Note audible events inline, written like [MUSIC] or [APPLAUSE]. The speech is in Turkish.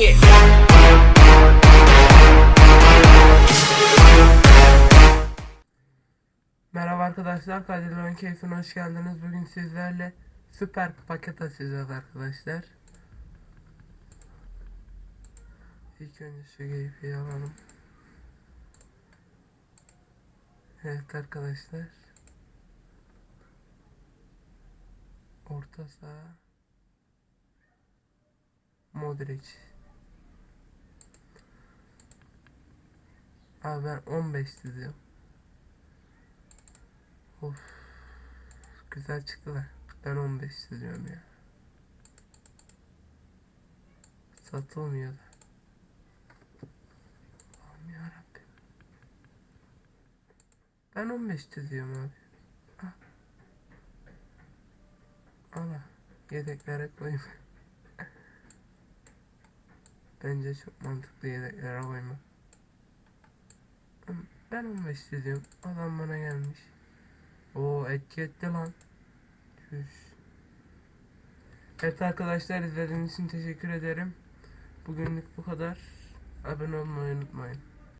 it. Merhaba arkadaşlar, Kadir Oyun Keyfine hoş geldiniz. Bugün sizlerle süper paket açacağız arkadaşlar. İlk önce şu keyfi alalım. Evet arkadaşlar. Orta saha. Modric. Abi ben 15 diziyorum. Of. Güzel çıktı da. Ben 15 çiziyorum ya. Satılmıyor da. Allah'ım yarabbim. Ben 15 çiziyorum abi. Ah. Allah. Yedeklere koyayım. [LAUGHS] Bence çok mantıklı yedeklere koyma. Ben 15 çiziyorum. Adam bana gelmiş. O etki etti lan. Çüş. Evet arkadaşlar izlediğiniz için teşekkür ederim. Bugünlük bu kadar. Abone olmayı unutmayın.